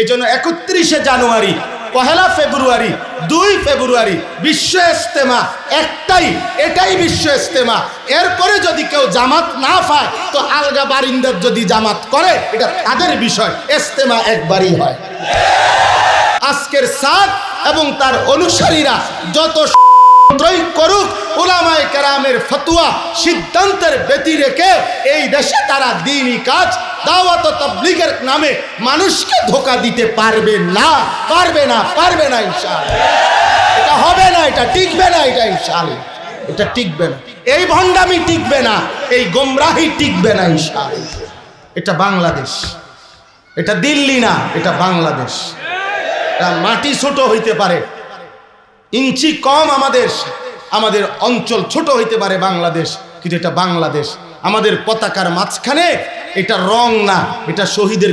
এই জন্য একত্রিশে জানুয়ারি, পহেলা ফেব্রুয়ারি, দুই ফেব্রুয়ারি বিশ্ব ইস্তেমা একটাই, এটাই বিশ্ব ইস্তেমা এরপরে যদি কেউ জামাত না পায়, তো আলগা বারিন্দার যদি জামাত করে, এটা তাদের বিষয় ইস্তেমা একবারই হয়। আজকের সাদ এবং তার অনুসারীরা যত ষড়যন্ত্রই করুক ওলামায় কেরামের ফতুয়া সিদ্ধান্তের ব্যতি রেখে এই দেশে তারা দিনই কাজ দাওয়াত তাবলীগের নামে মানুষকে ধোকা দিতে পারবে না পারবে না পারবে না ইনশাআল্লাহ। এটা হবে না, এটা টিকবে না, এটা ইনশাআল্লাহ। এটা টিকবে না। এই ভণ্ডামি টিকবে না, এই গোমরাহি টিকবে না ইনশাআল্লাহ। এটা বাংলাদেশ। এটা দিল্লি না, এটা বাংলাদেশ। এটা মাটি ছোট হইতে পারে, ইঞ্চি কম আমাদের আমাদের অঞ্চল ছোট হইতে পারে বাংলাদেশ, কিন্তু এটা বাংলাদেশ। আমাদের পতাকার মাঝখানে এটা রং না, এটা শহীদের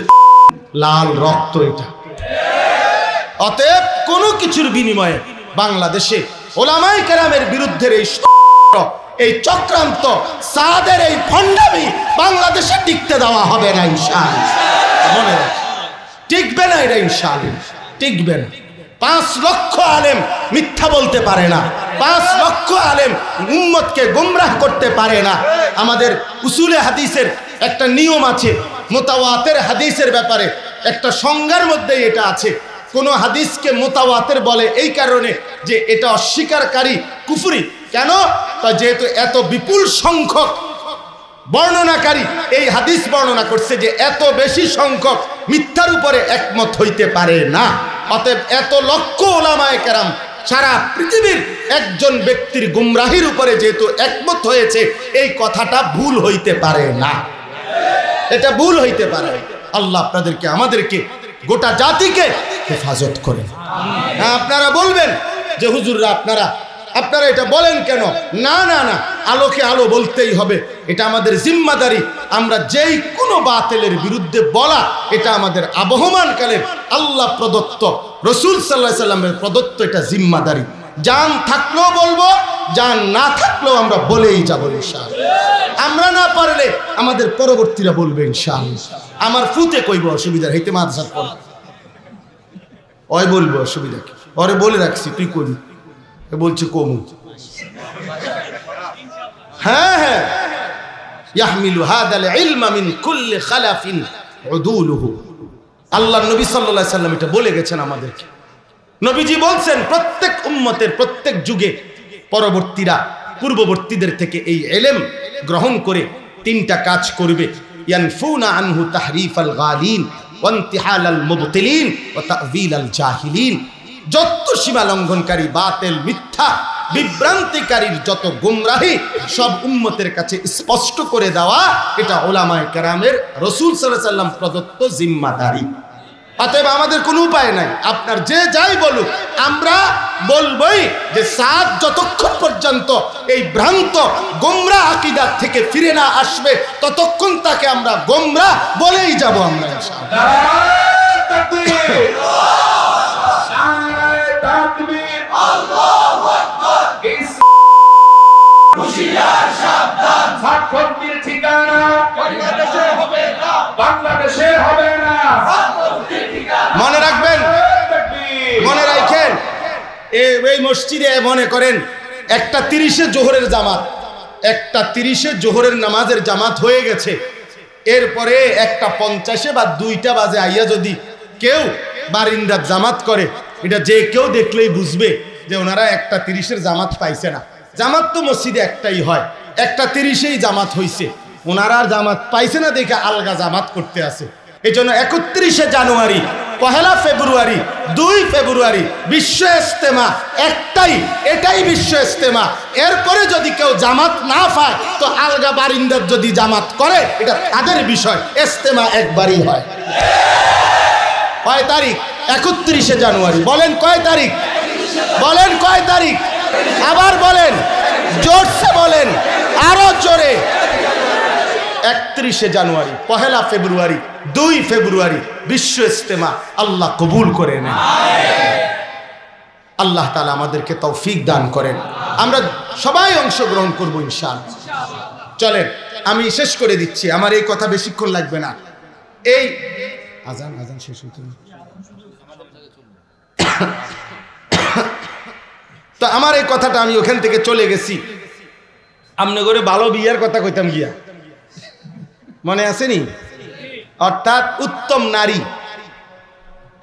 লাল রক্ত এটা। অতএব কোনো কিছুর বিনিময়ে বাংলাদেশে ওলামাই কেরামের বিরুদ্ধে এই এই চক্রান্ত, সাদের এই ফন্ডামি বাংলাদেশে টিকতে দেওয়া হবে না ইনশাল মনে রাখ টিকবে না এটা ইনশাল টিকবে না। পাঁচ লক্ষ আলেম মিথ্যা বলতে পারে না। পাঁচ লক্ষ আলেম উম্মতকে গুমরাহ করতে পারে না। আমাদের উসুলে হাদিসের একটা নিয়ম আছে, মোতাওয়াতের হাদিসের ব্যাপারে। একটা সংজ্ঞার মধ্যেই এটা আছে। কোন হাদিসকে মোতাওয়াতের বলে এই কারণে যে এটা অস্বীকারী কুফুরি। কেন? তা যেহেতু এত বিপুল সংখ্যক বর্ণনাকারী এই হাদিস বর্ণনা করছে যে এত বেশি সংখ্যক মিথ্যার উপরে একমত হইতে পারে না। অতএব এত লক্ষ ওলামায় কেরাম সারা পৃথিবীর একজন ব্যক্তির গুমরাহির উপরে যেহেতু একমত হয়েছে, এই কথাটা ভুল হইতে পারে না। এটা ভুল হইতে পারে। আল্লাহ আপনাদেরকে, আমাদেরকে গোটা জাতিকে হেফাজত করেন। হ্যাঁ আপনারা বলবেন যে, হুজুররা, আপনারা আপনারা এটা বলেন কেন? না না না, আলোকে আলো বলতেই হবে। এটা আমাদের জিম্মাদারি। আমরা যেই কোনো বাতিলের বিরুদ্ধে বলা, এটা আমাদের আবহমানকালের আল্লাহ প্রদত্ত, রসুল সাল্লাহ সাল্লামের প্রদত্ত এটা জিম্মাদারি। জান থাকলেও বলব জান না থাকলেও আমরা বলেই যাব ইনশাআল্লাহ। আমরা না পারলে আমাদের পরবর্তীরা বলবে ইনশাআল্লাহ। আমার ফুতে কইব অসুবিধা হইতে মাদ্রাসার পর। ওই বলব অসুবিধা কি? ওরে বলে রাখছি, তুই করবি এ বলছে কমু। হ্যাঁ হ্যাঁ। আল্লাহ নবী সাল্লাম এটা বলে গেছেন আমাদেরকে। নবীজি বলছেন, প্রত্যেক উম্মতের প্রত্যেক যুগে পরবর্তীরা, পূর্ববর্তীদের থেকে এই এলেম গ্রহণ করে তিনটা কাজ করবে। ইয়ানফুনা আনহু তাহরিফ আল জাহিলিন। যত সীমা লঙ্ঘনকারী, বাতেল, মিথ্যা, বিভ্রান্তিকারীর যত গুমরাহি, সব উম্মতের কাছে স্পষ্ট করে দেওয়া এটা ওলামায়ে কেরামের রসুল সাল্লাম প্রদত্ত জিম্মাদারি। অতএব আমাদের কোনো উপায় নাই। আপনার যে যাই বলুক, আমরা বলবই যে সাদ যতক্ষণ পর্যন্ত এই ভ্রান্ত গোমরা আকিদার থেকে ফিরে না আসবে, ততক্ষণ তাকে আমরা গোমরা বলেই যাব আমরা ইনশাআল্লাহ। ছাত্রীর ঠিকানা বাংলাদেশে হবে না। মনে রাখবেন মনে রাখেন এ- এই মসজিদে মনে করেন একটা তিরিশে জোহরের জামাত একটা তিরিশে জোহরের নামাজের জামাত হয়ে গেছে। এরপরে একটা পঞ্চাশে বা দুইটা বাজে আইয়া যদি কেউ বারিন্দার জামাত করে এটা যে কেউ দেখলেই বুঝবে যে ওনারা একটা তিরিশের জামাত পাইছে না। জামাত তো মসজিদে একটাই হয়। একটা তিরিশেই জামাত হইছে। ওনারা আর জামাত পাইছে না দেখে আলগা জামাত করতে আছে। এই জন্য একত্রিশে জানুয়ারি, পহেলা ফেব্রুয়ারি, দুই ফেব্রুয়ারি বিশ্ব ইস্তেমা একটাই, এটাই বিশ্ব ইস্তেমা এরপরে যদি কেউ জামাত না পায়, তো আলগা বারিন্দার যদি জামাত করে, এটা তাদের বিষয়। ইস্তেমা একবারই হয়। কয় তারিখ? একত্রিশে জানুয়ারি। বলেন কয় তারিখ? বলেন কয় তারিখ? আবার বলেন। জোরে একত্রিশে জানুয়ারি, পহেলা ফেব্রুয়ারি, দুই ফেব্রুয়ারি বিশ্ব ইস্তেমা আল্লাহ কবুল করে নেন। আল্লাহ তালা আমাদেরকে তৌফিক দান করেন। আমরা সবাই অংশগ্রহণ করব ইনশাল চলেন, আমি শেষ করে দিচ্ছি। আমার এই কথা বেশিক্ষণ লাগবে না। এই আজান আজান শেষ তো আমার এই কথাটা আমি ওখান থেকে চলে গেছি। আমনে করে ভালো বিয়ার কথা কইতাম গিয়া। মনে আসেনি? অর্থাৎ উত্তম নারী,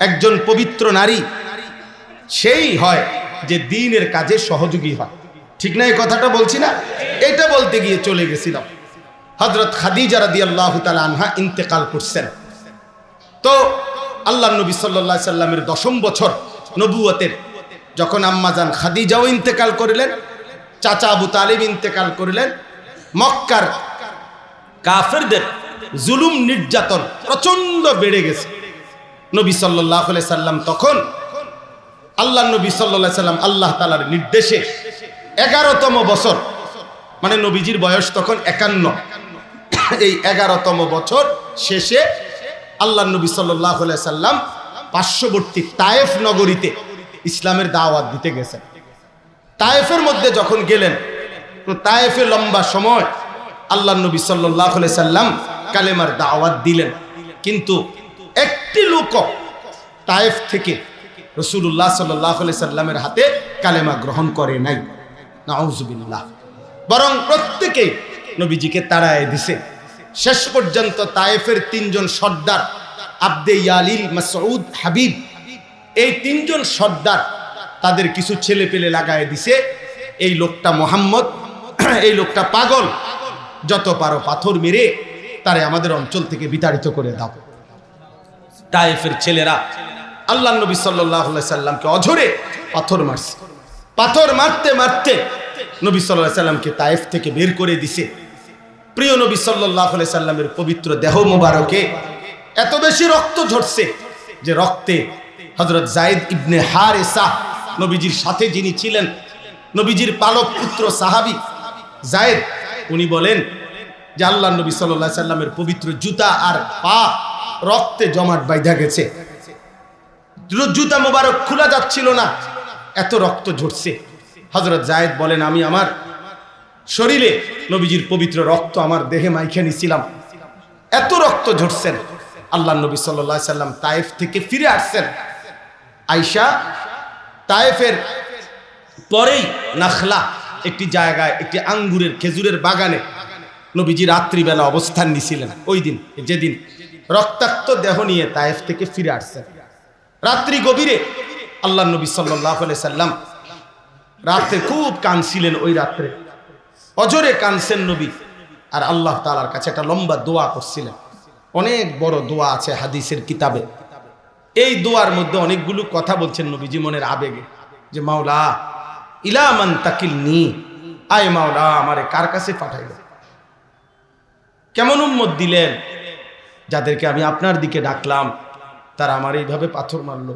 একজন পবিত্র নারী, সেই হয় যে দিনের কাজে সহযোগী হয়। ঠিক না এই কথাটা বলছি না? এটা বলতে গিয়ে চলে গেছিলাম। হজরত খাদিজা রাদি আল্লাহ আনহা ইন্তেকাল করছেন। তো আল্লাহ নবী সাল্লা সাল্লামের দশম বছর নবুয়তের, যখন আম্মাজান খাদিজাও ইন্তেকাল করিলেন চাচা আবু তালিব ইন্তেকাল করিলেন। মক্কার কাফেরদের জুলুম নির্যাতন প্রচণ্ড বেড়ে গেছে। নবী সাল্লাহ সাল্লাম তখন আল্লাহ নবী সাল্লাহ সাল্লাম আল্লাহ তালার নির্দেশে এগারোতম বছর মানে নবীজির বয়স তখন একান্ন। এই এগারোতম বছর শেষে আল্লাহ নবী সাল্লাহ সাল্লাম পার্শ্ববর্তী তায়েফ নগরীতে ইসলামের দাওয়াত দিতে গেছেন। তায়েফের মধ্যে যখন গেলেন তায়েফে লম্বা সময় আল্লাহ নবী সাল্লাহ সাল্লাম কালেমার দাওয়াত দিলেন। কিন্তু একটি লোক তায়েফ থেকে রসুল্লাহ সাল্লাহ সাল্লামের হাতে কালেমা গ্রহণ করে নাই। নাউজুবিল্লাহ। বরং প্রত্যেকেই নবীজিকে তাড়ায় দিছে। শেষ পর্যন্ত তায়েফের তিনজন সর্দার আব্দে ইয়ালিল মাসউদ হাবিব, এই তিনজন সর্দার তাদের কিছু ছেলে পেলে লাগায় দিছে। এই লোকটা মোহাম্মদ, এই লোকটা পাগল। যত পারো পাথর মেরে তারে আমাদের অঞ্চল থেকে বিতাড়িত করে দাও। তায়েফের ছেলেরা আল্লাহ নবী সাল্লাহ সাল্লামকে অঝরে পাথর মারছে। পাথর মারতে মারতে নবী সাল্লাহ সাল্লামকে তায়েফ থেকে বের করে দিছে। প্রিয় নবী সাল্লাহ সাল্লামের পবিত্র দেহ মোবারকে এত বেশি রক্ত ঝরছে যে রক্তে হজরত জাইদ ইবনে হারেসা নবীজির সাথে যিনি ছিলেন, নবীজির পালক পুত্র সাহাবি জায়েদ, উনি বলেন যে আল্লাহ নবী সাল্লাহ সাল্লামের পবিত্র জুতা আর পা রক্তে জমাট বাইধা গেছে। জুতা মোবারক খোলা যাচ্ছিল না, এত রক্ত ঝরছে। হজরত জায়েদ বলেন, আমি আমার শরীরে নবীজির পবিত্র রক্ত আমার দেহে মাইখে নিছিলাম। এত রক্ত ঝরছেন আল্লাহ নবী সাল্লাহ সাল্লাম তায়েফ থেকে ফিরে আসছেন। আইসা তায়েফের পরেই নাখলা একটি জায়গায়, একটি আঙ্গুরের খেজুরের বাগানে নবীজি রাত্রিবেলা অবস্থান নিছিলেন। ওই দিন, যেদিন রক্তাক্ত দেহ নিয়ে তায়েফ থেকে ফিরে আসছেন। রাত্রি গভীরে আল্লাহ নবী সাল্লাহ সাল্লাম রাত্রে খুব কানছিলেন ওই রাত্রে। অজরে কানছেন নবী। আর আল্লাহ তালার কাছে একটা লম্বা দোয়া করছিলেন। অনেক বড় দোয়া আছে হাদিসের কিতাবে। এই দোয়ার মধ্যে অনেকগুলো কথা বলছেন নবীজি মনের আবেগে, যে মাওলা ইলামান তাকিল নি আয় মাওলা, আমারে কার কাছে পাঠাইল? কেমন উম্মত দিলেন? যাদেরকে আমি আপনার দিকে ডাকলাম, তারা আমার এইভাবে পাথর মারল।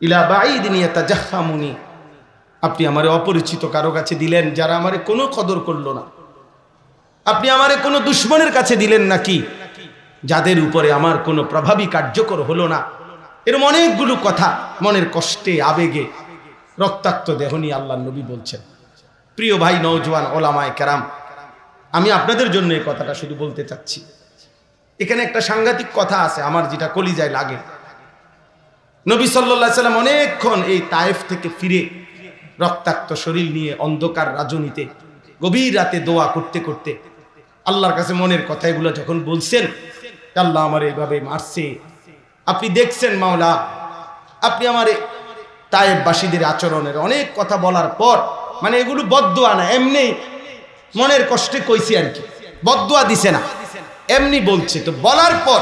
ইলা বাইদিনিয়াতা জাহামুনি আপনি আমারে অপরিচিত কারও কাছে দিলেন যারা আমারে কোনো কদর করল না। আপনি আমারে কোনো দুশ্মনের কাছে দিলেন নাকি? যাদের উপরে আমার কোনো প্রভাবী কার্যকর হলো না। এরম অনেকগুলো কথা মনের কষ্টে, আবেগে, রক্তাক্ত দেহ নিয়ে আল্লাহ নবী বলছেন। প্রিয় ভাই নৌজওয়ান ওলামায় কেরাম, আমি আপনাদের জন্য এই কথাটা শুধু বলতে চাচ্ছি। এখানে একটা সাংঘাতিক কথা আছে, আমার যেটা কলিজায় লাগে। নবী সাল্লা সাল্লাম অনেকক্ষণ এই তায়েফ থেকে ফিরে রক্তাক্ত শরীর নিয়ে অন্ধকার রাজনীতে গভীর রাতে দোয়া করতে করতে আল্লাহর কাছে মনের কথা এগুলো যখন বলছেন আল্লাহ আমার এইভাবে মারছে। আপনি দেখছেন মাওলা, আপনি আমার তায়েববাসীদের আচরণের অনেক কথা বলার পর মানে এগুলো বদুয়া না, এমনি মনের কষ্টে কইছি আর কি। বদুয়া দিছে না, এমনি বলছে। তো বলার পর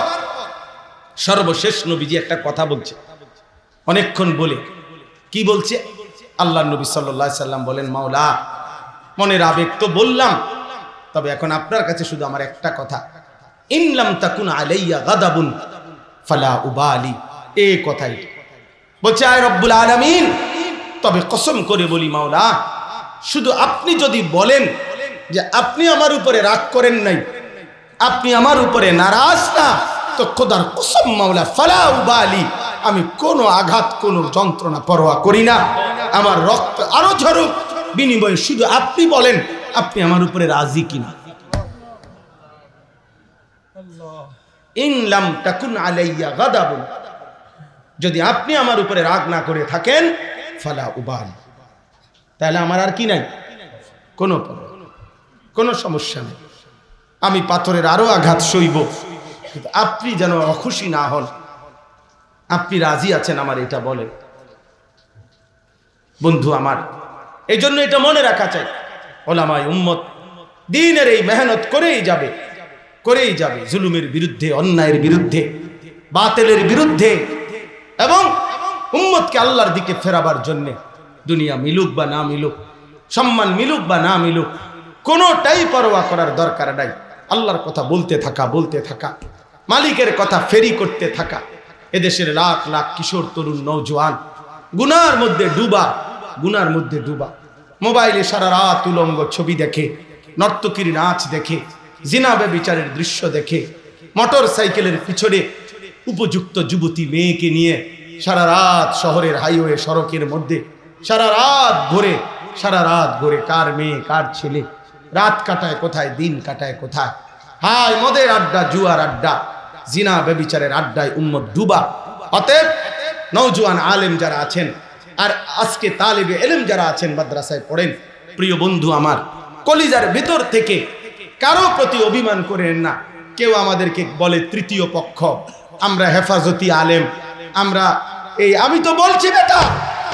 সর্বশেষ নবীজি একটা কথা বলছে, অনেকক্ষণ বলে। কি বলছে? আল্লাহ নবী সাল্লাহ সাল্লাম বলেন, মাওলা, মনের আবেগ তো বললাম, তবে এখন আপনার কাছে শুধু আমার একটা কথা। ইনলাম তাকুন আলাইয়া গাদাবুন, ফালা উবালি। এ কথাই। বলছে, আয় রব্বুল আলামিন, তবে কসম করে বলি মাওলা, শুধু আপনি যদি বলেন যে আপনি আমার উপরে রাগ করেন নাই, আপনি আমার উপরে নারাজ না, তো খোদার কসম মাওলা, ফালা উবালি, আমি কোনো আঘাত, কোনো যন্ত্রণা, পরোয়া করি না। আমার রক্ত আরও ঝরুক, বিনিময়ে শুধু আপনি বলেন, আপনি আমার উপরে রাজি কিনা। ইনলাম তাকুন আলাইয়া গাদাবুন। যদি আপনি আমার উপরে রাগ না করে থাকেন, ফালা উবাল। তাহলে আমার আর কি নাই? কোনো কোনো সমস্যা নেই। আমি পাথরের আরও আঘাত সইব। কিন্তু আপনি যেন অখুশি না হন। আপনি রাজি আছেন আমার এটা বলে বন্ধু আমার, এই জন্য এটা মনে রাখা চাই। ওলামাই উম্মত, দিনের এই মেহনত করেই যাবে। করেই যাবে জুলুমের বিরুদ্ধে, অন্যায়ের বিরুদ্ধে, বাতেলের বিরুদ্ধে এবং উম্মতকে আল্লাহর দিকে ফেরাবার জন্যে। দুনিয়া মিলুক বা না মিলুক, সম্মান মিলুক বা না মিলুক, কোনোটাই পরোয়া করার দরকার নাই। আল্লাহর কথা বলতে থাকা বলতে থাকা, মালিকের কথা ফেরি করতে থাকা। এদেশের লাখ লাখ কিশোর, তরুণ নৌজওয়ান গুনার মধ্যে ডুবা, গুনার মধ্যে ডুবা। মোবাইলে সারা রাত উলঙ্গ ছবি দেখে, নর্তকীর নাচ দেখে জিনাবে বিচারের দৃশ্য দেখে মোটর সাইকেলের পিছনে উপযুক্ত যুবতী মেয়েকে নিয়ে সারা রাত শহরের হাইওয়ে, সড়কের মধ্যে, সারা রাত ঘুরে, সারা রাত ঘুরে কার মেয়ে, কার ছেলে, রাত কাটায় কোথায়, দিন কাটায় কোথায়। হায়, মদের আড্ডা, জুয়ার আড্ডা, জিনা বেবিচারের আড্ডায় উম্মত ডুবা। অতএব নৌজওয়ান আলেম যারা আছেন আর আজকে তালেবে এলেম যারা আছেন মাদ্রাসায় পড়েন, প্রিয় বন্ধু আমার, কলিজার ভিতর থেকে কারও প্রতি অভিমান করেন না। কেউ আমাদেরকে বলে তৃতীয় পক্ষ। আমরা হেফাজতি আলেম। আমরা এই, আমি তো বলছি বেটা,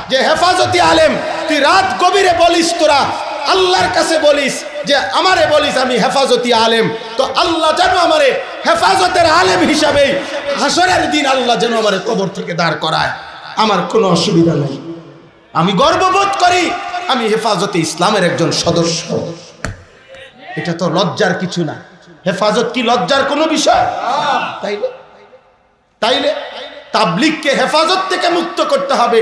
যে হেফাজতি আলেম, তুই রাত গভীরে বলিস তোরা, আল্লাহর কাছে বলিস যে আমারে বলিস আমি হেফাজতি আলেম। তো আল্লাহ যেন আমারে হেফাজতের আলেম হিসাবে হাসরের দিন আল্লাহ যেন আমারে কবর থেকে দাঁড় করায়। আমার কোনো অসুবিধা নেই। আমি গর্ববোধ করি, আমি হেফাজতে ইসলামের একজন সদস্য। এটা তো লজ্জার কিছু না। হেফাজত কি লজ্জার কোনো বিষয়? তাইলে? তাইলে তাবলিগকে হেফাজত থেকে মুক্ত করতে হবে।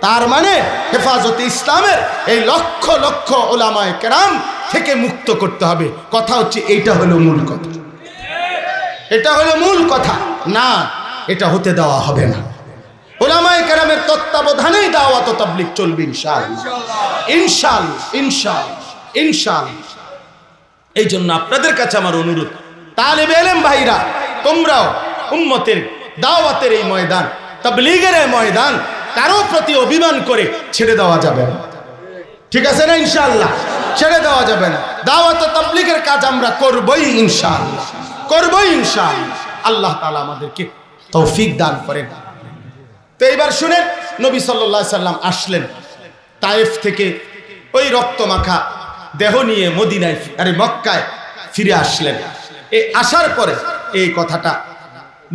তার মানে হেফাজতে ইসলামের এই লক্ষ লক্ষ ওলামায় কেরাম থেকে মুক্ত করতে হবে। কথা হচ্ছে এইটা হলো মূল কথা। এটা হলো মূল কথা। না, এটা হতে দেওয়া হবে না। ওলামায় কেরামের তত্ত্বাবধানেই দাওয়াত ও তাবলিগ চলবে ইনশাল ইনশাল ইনশাল ইনশাল এই জন্য আপনাদের কাছে আমার অনুরোধ, তালেব এলেম ভাইরা, তোমরাও উম্মতের দাওয়াতের এই ময়দান, তাবলিগের এই ময়দান কারও প্রতি অভিমান করে ছেড়ে দেওয়া যাবে না। ঠিক আছে না ইনশাল্লাহ ছেড়ে দেওয়া যাবে না। দাওয়াত তাবলিগের কাজ আমরা করবই ইনশাআল্লাহ। করবই ইনশাআল্লাহ। আল্লাহ তাআলা আমাদেরকে তৌফিক দান করেন। তো এইবার শুনেন, নবী আলাইহি সাল্লাম আসলেন তায়েফ থেকে ওই রক্তমাখা দেহ নিয়ে মদিনায় আরে মক্কায় ফিরে আসলেন। এই আসার পরে এই কথাটা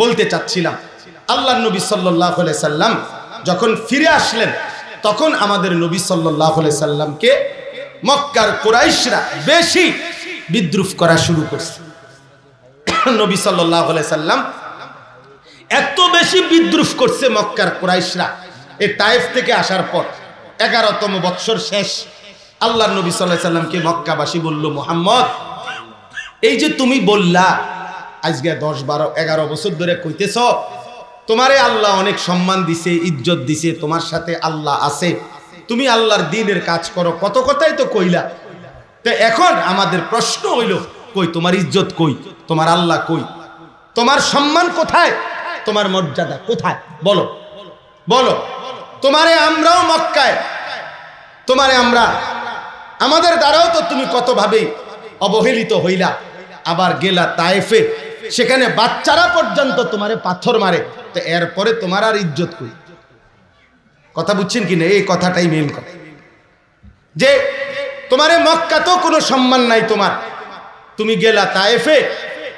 বলতে চাচ্ছিলাম। আল্লাহ নবী সাল্লাহ সাল্লাম যখন ফিরে আসলেন, তখন আমাদের নবী সাল্লাহ সাল্লামকে মক্কার কোরাইশরা বেশি বিদ্রুপ করা শুরু করছে। নবী সাল্লাহ সাল্লাম এত বেশি বিদ্রুপ করছে মক্কার কোরাইশরা। এ তাইফ থেকে আসার পর এগারোতম বৎসর শেষ। আল্লাহ নবী সাল্লাহ সাল্লামকে মক্কাবাসী বলল, মোহাম্মদ, এই যে তুমি বললা, আজকে দশ বারো, এগারো বছর ধরে কইতেছ, তোমারে আল্লাহ অনেক সম্মান দিছে, ইজ্জত দিছে, তোমার সাথে আল্লাহ আছে। তুমি আল্লাহর দিনের কাজ করো, কত কথাই তো কইলা। তো এখন আমাদের প্রশ্ন হইল, কই তোমার ইজ্জত কই? তোমার আল্লাহ কই? তোমার সম্মান কোথায়? তোমার মর্যাদা কোথায়? বলো বলো। তোমারে আমরাও মক্কায়। তোমারে আমরা আমাদের দ্বারাও তো তুমি কতভাবে অবহেলিত হইলা। আবার গেলা তায়েফে, সেখানে বাচ্চারা পর্যন্ত তোমারে পাথর মারে। তো এরপরে তোমার আর ইজ্জত কই? কথা বুঝছেন কি না? এই কথাটাই মেন কথা। যে তোমারে মক্কাতেও কোনো সম্মান নাই তোমার। তুমি গেলা তায়েফে,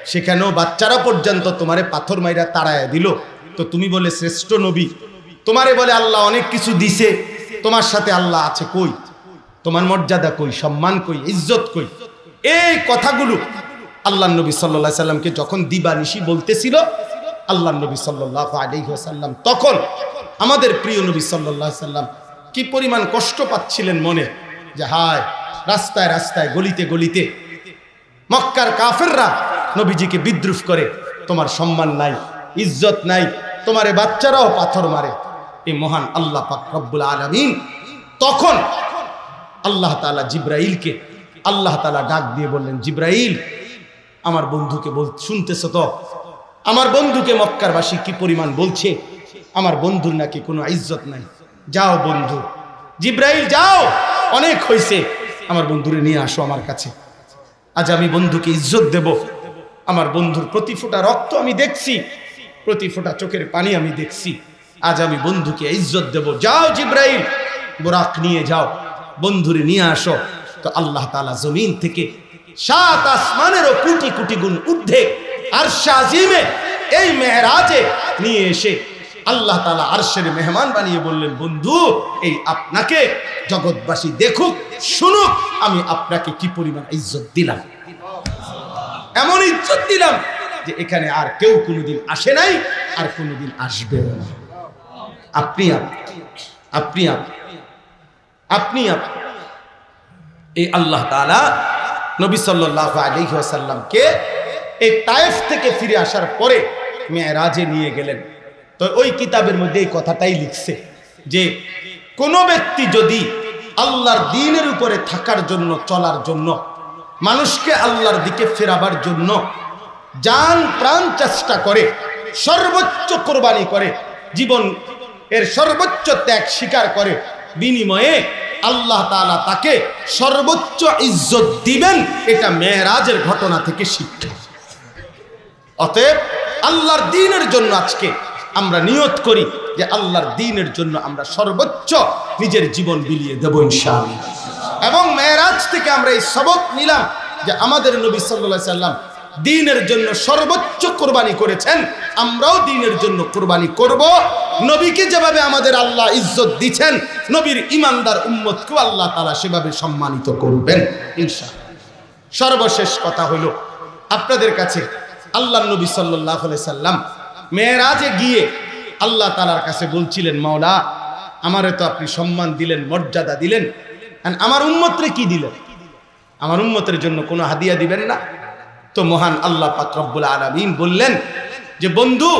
সেখানেও বাচ্চারা পর্যন্ত তোমারে পাথর মাইরা তাড়ায় দিল। তো তুমি বলে শ্রেষ্ঠ নবী। তোমারে বলে আল্লাহ অনেক কিছু দিছে। তোমার সাথে আল্লাহ আছে কই? তোমার মর্যাদা কই, সম্মান কই, ইজ্জত কই? এই কথাগুলো আল্লাহ নবী সাল্লাহ সাল্লামকে যখন দিবানিশি বলতেছিল আল্লাহ নবী সাল্লাহ আলিহাসাল্লাম তখন আমাদের প্রিয় নবী সাল্লাহ সাল্লাম কি পরিমাণ কষ্ট পাচ্ছিলেন মনে? যে হায়, রাস্তায় রাস্তায়, গলিতে গলিতে মক্কার কাফেররা নবীজিকে বিদ্রুপ করে, তোমার সম্মান নাই, ইজ্জত নাই, তোমারে বাচ্চারাও পাথর মারে। এই মহান আল্লাহ পাক রব্বুল আলমিন তখন আল্লাহ তালা জিব্রাইলকে আল্লাহ তালা ডাক দিয়ে বললেন, জিব্রাইল, আমার বন্ধুকে বল, শুনতেছ তো? আমার বন্ধুকে মক্কারবাসী কি পরিমাণ বলছে? আমার বন্ধুর নাকি কোনো ইজ্জত নাই? যাও বন্ধু। জিব্রাইল, যাও! অনেক হয়েছে আমার বন্ধুরে নিয়ে আসো আমার কাছে। আজ আমি বন্ধুকে ইজ্জত দেব। আমার বন্ধুর প্রতি ফোঁটা রক্ত আমি দেখছি। প্রতি ফোঁটা চোখের পানি আমি দেখছি। আজ আমি বন্ধুকে ইজ্জত দেব। যাও জিব্রাইল, বোরাক নিয়ে যাও। বন্ধুরে নিয়ে আসো। তো আল্লাহ তালা জমিন থেকে সাত আসমানেরও কোটি কোটি গুণ ঊর্ধ্বে আর শাজিমে এই মেহরাজে নিয়ে এসে আল্লাহ তালা আরশের মেহমান বানিয়ে বললেন, বন্ধু, এই আপনাকে জগৎবাসী দেখুক, শুনুক, আমি আপনাকে কি পরিমাণ ইজ্জত দিলাম? এমন ইজ্জত দিলাম যে এখানে আর কেউ কোনোদিন আসে নাই, আর কোনোদিন আসবে না। আপনি আপ- আপনি আপ- আপনি আপ- এই আল্লাহ তাআলা নবী সাল্লাল্লাহু আলাইহি ওয়াসাল্লামকে এই তায়েফ থেকে ফিরে আসার পরে মেয়েরাজে নিয়ে গেলেন। তো ওই কিতাবের মধ্যে এই কথাটাই লিখছে যে, কোনো ব্যক্তি যদি আল্লাহর দিনের উপরে থাকার জন্য, চলার জন্য, মানুষকে আল্লাহর দিকে ফেরাবার জন্য যান প্রাণ চেষ্টা করে, সর্বোচ্চ কোরবানি করে, জীবন এর সর্বোচ্চ ত্যাগ স্বীকার করে বিনিময়ে আল্লাহ তাআলা তাকে সর্বোচ্চ ইজ্জত দিবেন, এটা মেয়েরাজের ঘটনা থেকে শিক্ষা অতএব আল্লাহর দিনের জন্য আজকে আমরা নিয়ত করি যে আল্লাহর দিনের জন্য আমরা সর্বোচ্চ নিজের জীবন বিলিয়ে দেব ইনশাআল্লাহ। এবং মেয়েরাজ থেকে আমরা এই সবক নিলাম যে আমাদের নবী সাল্লাল্লাহু সাল্লাম দিনের জন্য সর্বোচ্চ কোরবানি করেছেন, আমরাও দিনের জন্য কোরবানি করব। নবীকে যেভাবে আমাদের আল্লাহ ইজ্জত দিচ্ছেন, নবীর ইমানদার উম্মতকেও আল্লাহ তাআলা সেভাবে সম্মানিত করবেন, ইনশাআল্লাহ। সর্বশেষ কথা হলো, আপনাদের কাছে আল্লাহ নবী সাল্লাহ সাল্লাম মেয়েরাজে গিয়ে আল্লাহ তালার কাছে বলছিলেন, মাওলা, আমারে তো আপনি সম্মান দিলেন, মর্যাদা দিলেন আমার উম্মতরে কি দিলেন? আমার উম্মতের জন্য কোনো হাদিয়া দিবেন না। তো মহান আল্লাহ পাকরব্বুল আলমিন বললেন যে, বন্ধু,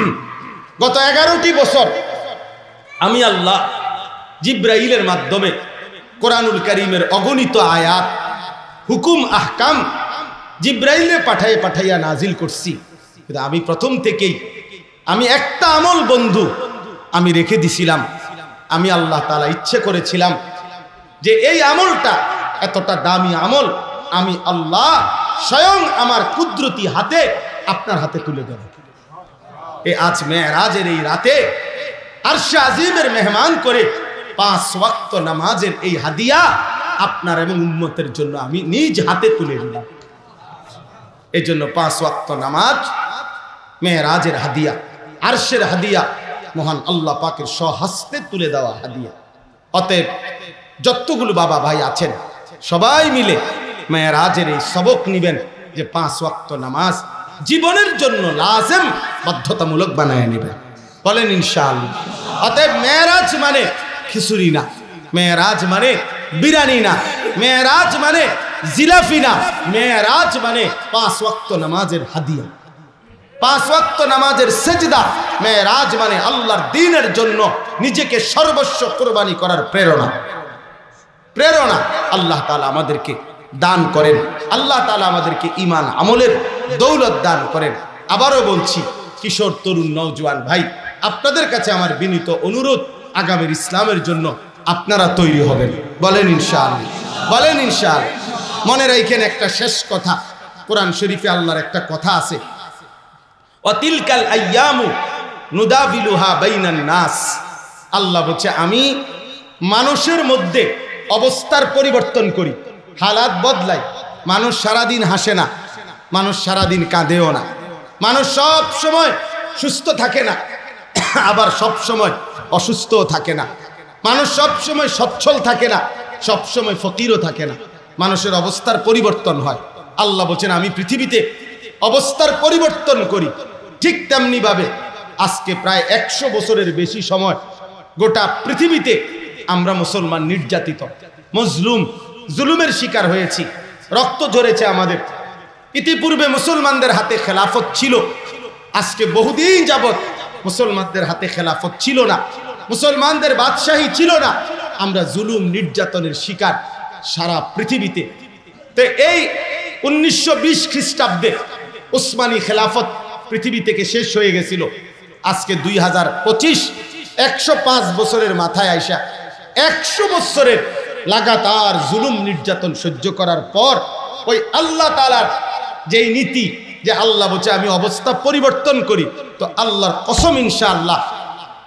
গত এগারোটি বছর আমি আল্লাহ জিব্রাইলের মাধ্যমে কোরআনুল করিমের অগণিত আয়াত, হুকুম, আহকাম জিব্রাইলে পাঠাইয়া পাঠাইয়া নাজিল করছি। কিন্তু আমি প্রথম থেকেই, আমি একটা আমল বন্ধু আমি রেখে দিছিলাম। আমি আল্লাহ তালা ইচ্ছে করেছিলাম যে, এই আমলটা এতটা দামি আমল আমি আল্লাহ স্বয়ং আমার কুদরতি হাতে আপনার হাতে তুলে দেব। এ আজ মেয়েরাজের এই রাতে আরশে আজিমের মেহমান করে পাঁচ ওয়াক্ত নামাজের এই হাদিয়া আপনার এবং উম্মতের জন্য আমি নিজ হাতে তুলে নিলাম এই জন্য পাঁচ ওয়াক্ত নামাজ, মেয়েরাজের হাদিয়া, আরশের হাদিয়া, মহান আল্লাহ পাকের স্বহস্তে তুলে দেওয়া হাদিয়া। অতএব যতগুলো বাবা ভাই আছেন, সবাই মিলে মেয়েরাজের এই সবক নিবেন যে পাঁচ ওয়াক্ত নামাজ জীবনের জন্য লাজেম বাধ্যতামূলক বানায় নেবেন। বলেন ইনশাআল্লাহ। অতএব মেয়েরাজ মানে খিচুড়ি না, মেয়েরাজ মানে বিরানি না, মেয়েরাজ মানে জিলাফি না, মেয়েরাজ মানে পাঁচ ওয়াক্ত নামাজের হাদিয়া। পাঁচ ওয়াক্ত নামাজের সেজদা মেয়েরাজ মানে আল্লাহর দিনের জন্য নিজেকে সর্বস্ব কোরবানি করার প্রেরণা। প্রেরণা আল্লাহ তালা আমাদেরকে দান করেন। আল্লাহ তালা আমাদেরকে ইমান আমলের দৌলত দান করেন। আবারও বলছি, কিশোর, তরুণ, নওজোয়ান ভাই, আপনাদের কাছে আমার বিনীত অনুরোধ, আগামীর ইসলামের জন্য আপনারা তৈরি হবেন। বলেন ইনশাল বলেন ইনশাল মনে রাখেন একটা শেষ কথা, কোরআন শরীফে আল্লাহর একটা কথা আছে। অতিলকাল বাইনান নাস। আল্লাহ বলছে, আমি মানুষের মধ্যে অবস্থার পরিবর্তন করি। হালাত বদলাই মানুষ সারাদিন হাসে না, মানুষ সারাদিন কাঁদেও না। মানুষ সব সময় সুস্থ থাকে না, আবার সব সময় অসুস্থও থাকে না। মানুষ সব সময় সচ্ছল থাকে না, সব সময় ফকিরও থাকে না। মানুষের অবস্থার পরিবর্তন হয়। আল্লাহ বলছেন, আমি পৃথিবীতে অবস্থার পরিবর্তন করি। ঠিক তেমনি ভাবে আজকে প্রায় একশো বছরের বেশি সময় গোটা পৃথিবীতে আমরা মুসলমান নির্যাতিত, মজলুম জুলুমের শিকার হয়েছি। রক্ত ঝরেছে আমাদের। ইতিপূর্বে মুসলমানদের হাতে খেলাফত ছিল। আজকে বহুদিন যাবৎ মুসলমানদের হাতে খেলাফত ছিল না। মুসলমানদের বাদশাহী ছিল না। আমরা জুলুম নির্যাতনের শিকার সারা পৃথিবীতে। তো এই উনিশশো বিশ খ্রিস্টাব্দে উসমানী খেলাফত পৃথিবী থেকে শেষ হয়ে গেছিল। আজকে দুই হাজার পঁচিশ, একশো পাঁচ বছরের মাথায় আইসা, একশো বছরের লাগাতার জুলুম নির্যাতন সহ্য করার পর ওই আল্লাহ তালার যেই নীতি যে আল্লাহ বলছে, আমি অবস্থা পরিবর্তন করি, তো আল্লাহর কসম ইনশা আল্লাহ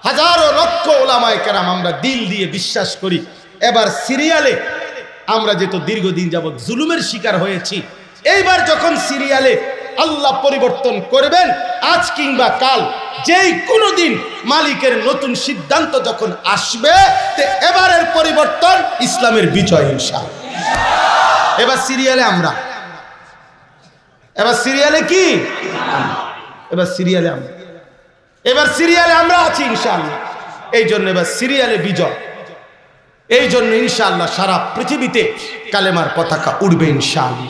হাজারো লক্ষ ওলামায় কেরাম আমরা দিল দিয়ে বিশ্বাস করি। এবার সিরিয়ালে আমরা যেহেতু দীর্ঘদিন যাবৎ জুলুমের শিকার হয়েছি, এইবার যখন সিরিয়ালে আল্লাহ পরিবর্তন করবেন, আজ কিংবা কাল যেই কোনো দিন মালিকের নতুন সিদ্ধান্ত যখন আসবে, তে এবারের পরিবর্তন ইসলামের বিজয় ইনশা এবার সিরিয়ালে আমরা। এবার সিরিয়ালে কি? এবার সিরিয়ালে আমরা। এবার সিরিয়ালে আমরা আছি, ইনশাআল্লাহ। এই জন্য এবার সিরিয়ালে বিজয়। এই জন্য, ইনশাআল্লাহ, সারা পৃথিবীতে কালেমার পতাকা উড়বে, ইনশাআল্লাহ।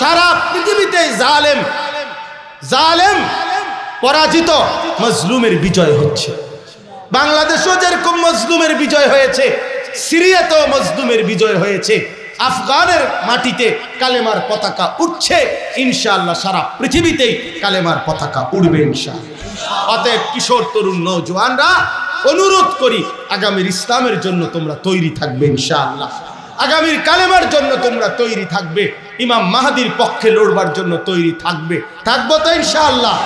সারা পৃথিবীতে জালেম জালেম পরাজিত মজলুমের বিজয় হচ্ছে। বাংলাদেশও যেরকম মজলুমের বিজয় হয়েছে, সিরিয়াতেও মজলুমের বিজয় হয়েছে। আফগানের মাটিতে কালেমার পতাকা উঠছে, ইনশাআল্লাহ সারা পৃথিবীতেই কালেমার পতাকা উড়বে ইনশাআল্লাহ। অতএব কিশোর, তরুণ নৌজওয়ানরা অনুরোধ করি, আগামীর ইসলামের জন্য তোমরা তৈরি থাকবে ইনশাআল্লাহ। আগামীর কালেমার জন্য তোমরা তৈরি থাকবে, ইমাম মাহাদির পক্ষে লড়বার জন্য তৈরি থাকবে। থাকব তো ইনশাআল্লাহ।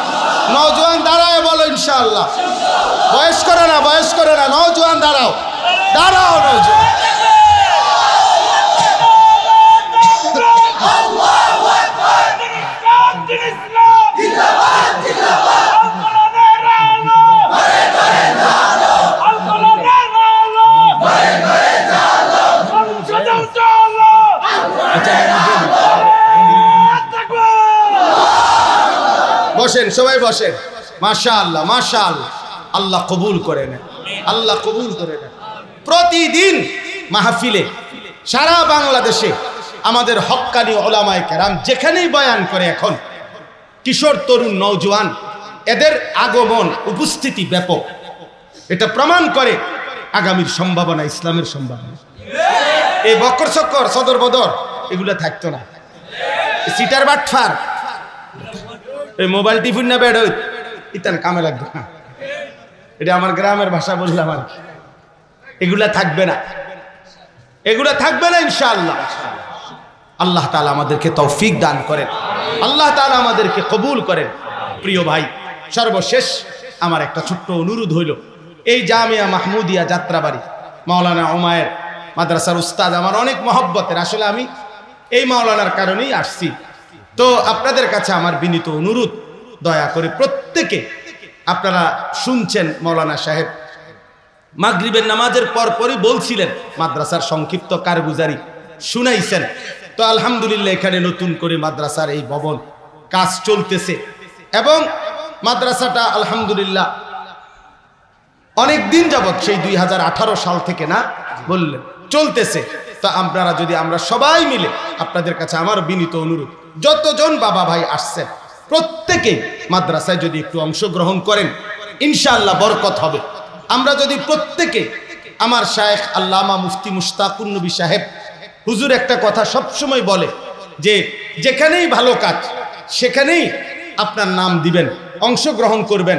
নওজোয়ান দাঁড়ায় বলো ইনশাআল্লাহ। বয়স করে না বয়স করে না নজওয়ান দাঁড়াও। দাঁড়াও নওজোয়ান সবাই বসেন মাশা আল্লাহ মাশা আল্লাহ আল্লাহ কবুল করে নেন। আল্লাহ কবুল করে নেন। প্রতিদিন মাহফিলে সারা বাংলাদেশে আমাদের হক্কানি ওলামায় কেরাম যেখানেই বয়ান করে এখন, কিশোর, তরুণ নৌজওয়ান এদের আগমন, উপস্থিতি ব্যাপক। এটা প্রমাণ করে আগামীর সম্ভাবনা, ইসলামের সম্ভাবনা। এই বকর চক্কর, সদর বদর, এগুলো থাকতো না। সিটার বাটফার এই মোবাইল টিফিন না বেড ইতান কামে লাগবে না। এটা আমার গ্রামের ভাষা বললাম আর কি। এগুলা থাকবে না। এগুলা থাকবে না ইনশাআল্লাহ। আল্লাহ তালা আমাদেরকে তৌফিক দান করেন। আল্লাহ তালা আমাদেরকে কবুল করেন। প্রিয় ভাই, সর্বশেষ আমার একটা ছোট্ট অনুরোধ হইল। এই জামিয়া মাহমুদিয়া যাত্রাবাড়ি, মাওলানা ওমায়ের মাদ্রাসার উস্তাদ, আমার অনেক মহব্বতের। আসলে আমি এই মাওলানার কারণেই আসছি। তো আপনাদের কাছে আমার বিনীত অনুরোধ, দয়া করে প্রত্যেকে আপনারা শুনছেন মৌলানা সাহেব। মাগরিবের নামাজের পর পরই বলছিলেন, মাদ্রাসার সংক্ষিপ্ত কারগুজারি শুনাইছেন। তো আলহামদুলিল্লাহ, এখানে নতুন করে মাদ্রাসার এই ভবন কাজ চলতেছে এবং মাদ্রাসাটা আলহামদুলিল্লাহ অনেক দিন যাবৎ সেই দুই হাজার আঠারো সাল থেকে না বললেন, চলতেছে। তো আপনারা যদি আমরা সবাই মিলে আপনাদের কাছে আমার বিনীত অনুরোধ যতজন বাবা ভাই আসছেন প্রত্যেকে মাদ্রাসায় যদি একটু অংশগ্রহণ করেন, ইনশাআল্লাহ বরকত হবে। আমরা যদি প্রত্যেকে, আমার শায়েখ আল্লামা মুফতি মুস্তাকুন নবী সাহেব, হুজুর একটা কথা সবসময় বলে যে, যেখানেই ভালো কাজ, সেখানেই আপনার নাম দিবেন, অংশগ্রহণ করবেন।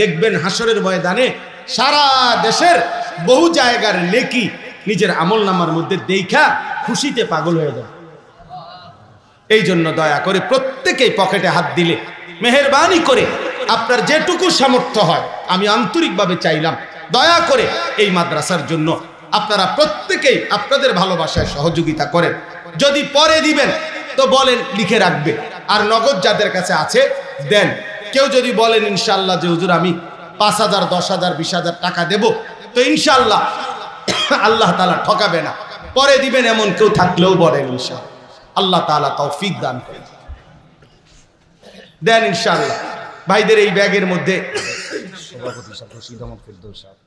দেখবেন হাসরের ময়দানে সারা দেশের বহু জায়গার নেকি নিজের আমল নামার মধ্যে দেখা খুশিতে পাগল হয়ে যায়। এই জন্য দয়া করে প্রত্যেকেই পকেটে হাত দিলে, মেহরবানি করে আপনার যেটুকু সামর্থ্য হয়, আমি আন্তরিকভাবে চাইলাম। দয়া করে এই মাদ্রাসার জন্য আপনারা প্রত্যেকেই আপনাদের ভালোবাসায় সহযোগিতা করেন। যদি পরে দিবেন, তো বলেন, লিখে রাখবে। আর নগদ যাদের কাছে আছে, দেন। কেউ যদি বলেন ইনশাল্লাহ যে হুজুর, আমি পাঁচ হাজার, দশ হাজার, বিশ হাজার টাকা দেব, তো ইনশাল্লাহ আল্লাহ তালা ঠকাবে না। পরে দিবেন, এমন কেউ থাকলেও বলেন ইনশাল্লাহ আল্লাহ তালা তৌফিক দান করেন। দেন ইনশাল্লাহ ভাইদের এই ব্যাগের মধ্যে সভাপতি সাহেব।